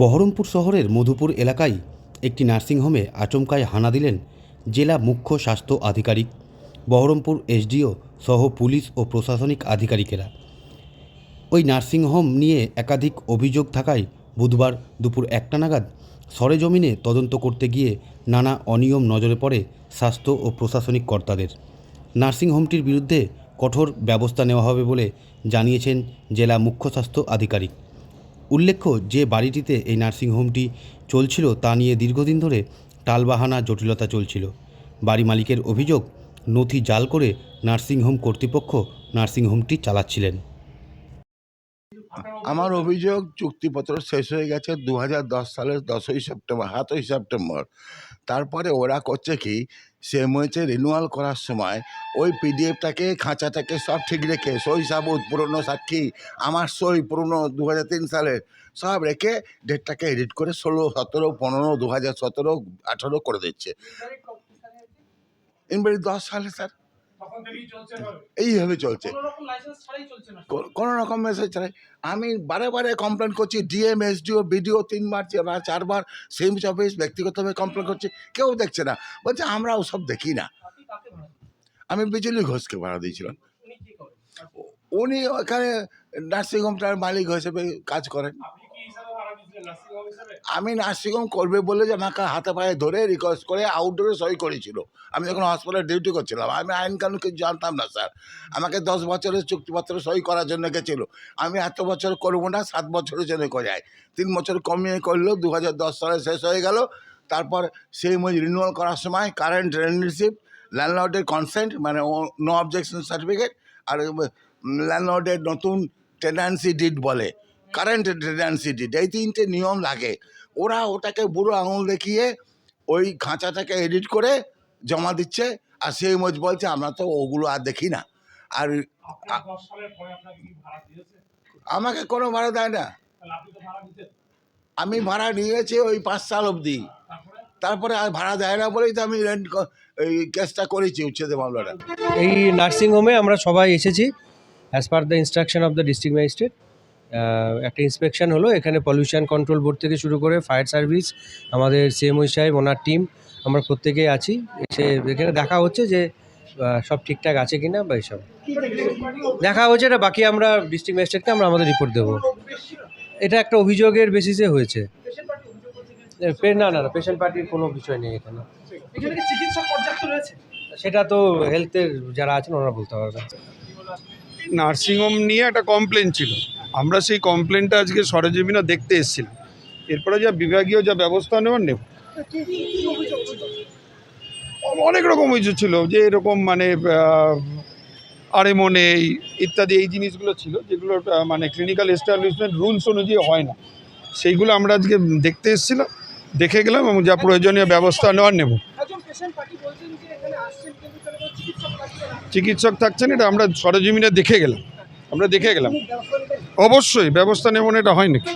বহরমপুর শহরের মধুপুর এলাকায় একটি নার্সিংহোমে আচমকায় হানা দিলেন জেলা মুখ্য স্বাস্থ্য আধিকারিক, বহরমপুর এসডিও সহ পুলিশ ও প্রশাসনিক আধিকারিকেরা। ওই নার্সিংহোম নিয়ে একাধিক অভিযোগ থাকায় বুধবার দুপুর একটা নাগাদ সরেজমিনে তদন্ত করতে গিয়ে নানা অনিয়ম নজরে পড়ে স্বাস্থ্য ও প্রশাসনিক কর্তাদের। নার্সিংহোমটির বিরুদ্ধে কঠোর ব্যবস্থা নেওয়া হবে বলে জানিয়েছেন জেলা মুখ্য স্বাস্থ্য আধিকারিক। উল্লেখ্য যে বাড়িটিতে এই নার্সিংহোমটি চলছিল তা নিয়ে দীর্ঘদিন ধরে টালবাহানা জটিলতা চলছিল। বাড়ি মালিকের অভিযোগ, নথি জাল করে নার্সিংহোম কর্তৃপক্ষ নার্সিংহোমটি চালাচ্ছিলেন। আমার অভিযোগ চুক্তিপত্র শেষ হয়ে গেছে দু হাজার দশ সালের দশই সেপ্টেম্বর সাতই সেপ্টেম্বর। তারপরে ওরা করছে কি সে মনে রিনুয়াল করার সময় ওই পিডিএফটাকে খাঁচাটাকে সব ঠিক রেখে সই সাবুত পুরনো সাক্ষী আমার সই পুরনো দু তিন সালের সব রেখে ডেটটাকে এডিট করে ষোলো সতেরো পনেরো দু হাজার সতেরো আঠারো করে দিচ্ছে। ইনবারি দশ সালে স্যার এইভাবে চলছে। কোনো রকম মেসেজ ছাড়াই। আমি বারে বারে কমপ্লেন করছি ডিএম এসডিও বিডিও তিনবার চারবার চারবার সিমস অফিস ব্যক্তিগতভাবে কমপ্লেন করছি কেউ দেখছে না। বলছে আমরা ওসব দেখি না? আমি বিজলি ঘোষকে ভাড়া দিয়েছিলাম। উনি ওখানে নার্সিংহোমটার মালিক হিসেবে কাজ করেন। আমি নার্সিংহোম করবে বলে যে আমাকে হাতে পায়ে ধরে রিকোয়েস্ট করে আউটডোরে সই করেছিল। আমি যখন হসপিটালে ডিউটি করছিলাম, আমি আইন কানুন কিছু জানতাম না, স্যার। আমাকে দশ বছরের চুক্তিপত্র সই করার জন্য গেছিল। আমি এত বছর করব না, সাত বছরের জন্য করে যাই তিন বছর কমিয়ে করল দু হাজার দশ সালে শেষ হয়ে গেল। তারপর সেই মধ্যে রিনিউয়াল করার সময় কারেন্ট রেন্ডিশিপ ল্যান্ডলর্ডের কনসেন্ট মানে নো অবজেকশন সার্টিফিকেট আর ল্যান্ডলর্ডের নতুন টেন্ডেন্সি ডিড বলে। কারেন্ট ডিড এই তিনটে নিয়ম লাগে ওরা ওটাকে বুড়ো আঙুল দেখিয়ে ওই খাঁচাটাকে এডিট করে জমা দিচ্ছে আর সেই মজ বলছে আমরা তো ওগুলো আর দেখি না। আর আমাকে কোনো ভাড়া দেয় না। তাহলে আপনি তো ভাড়া দিতেন। আমি ভাড়া নিয়েছি ওই পাঁচ সাল অবধি। তারপরে? তারপরে আর ভাড়া দেয় না বলেই তো আমি রেন্ট এই কেসটা করেছি উচ্ছেদে মামলাটা। এই নার্সিংহোমে আমরা সবাই এসেছি as per the instruction of the district magistrate একটা ইন্সপেকশন হলো। এখানে পলিউশন কন্ট্রোল বোর্ড থেকে শুরু করে ফায়ার সার্ভিস আমাদের সিএমওই সাহেব ওনার টিম আমরা প্রত্যেকেই আছি। এসে এখানে দেখা হচ্ছে যে সব ঠিকঠাক আছে কিনা বা এইসব। দেখা হচ্ছে এটা বাকি আমরা ডিস্ট্রিক্ট ম্যাজিস্ট্রেটকে আমরা আমাদের রিপোর্ট দেবো। এটা একটা অভিযোগের বেসিসে হয়েছে। না না না পেশেন্ট পার্টির কোনো বিষয় নেই এখানে। কি সেটা তো হেলথের যারা আছেন ওনারা বলতে পারবেন। নার্সিংহোম নিয়ে একটা কমপ্লেন ছিল। আমরা সেই কমপ্লেনটা আজকে সরেজমিনে দেখতে এসেছিলাম। এরপরে যা বিভাগীয় যা ব্যবস্থা নেওয়ার নেব। অনেক রকম অভিযোগ ছিল যে এরকম মানে আরএমও নেই, ইত্যাদি এই জিনিসগুলো ছিল যেগুলো মানে ক্লিনিক্যাল এস্টাবলিশমেন্ট রুলস অনুযায়ী হয় না। সেইগুলো আমরা আজকে দেখতে এসেছিলাম, দেখে গেলাম এবং যা প্রয়োজনীয় ব্যবস্থা নেওয়ার নেব। চিকিৎসক থাকছেন, এটা আমরা সরজমিনে দেখে গেলাম। আমরা দেখে গেলাম। অবশ্যই ব্যবস্থা নেব না এটা হয় নাকি?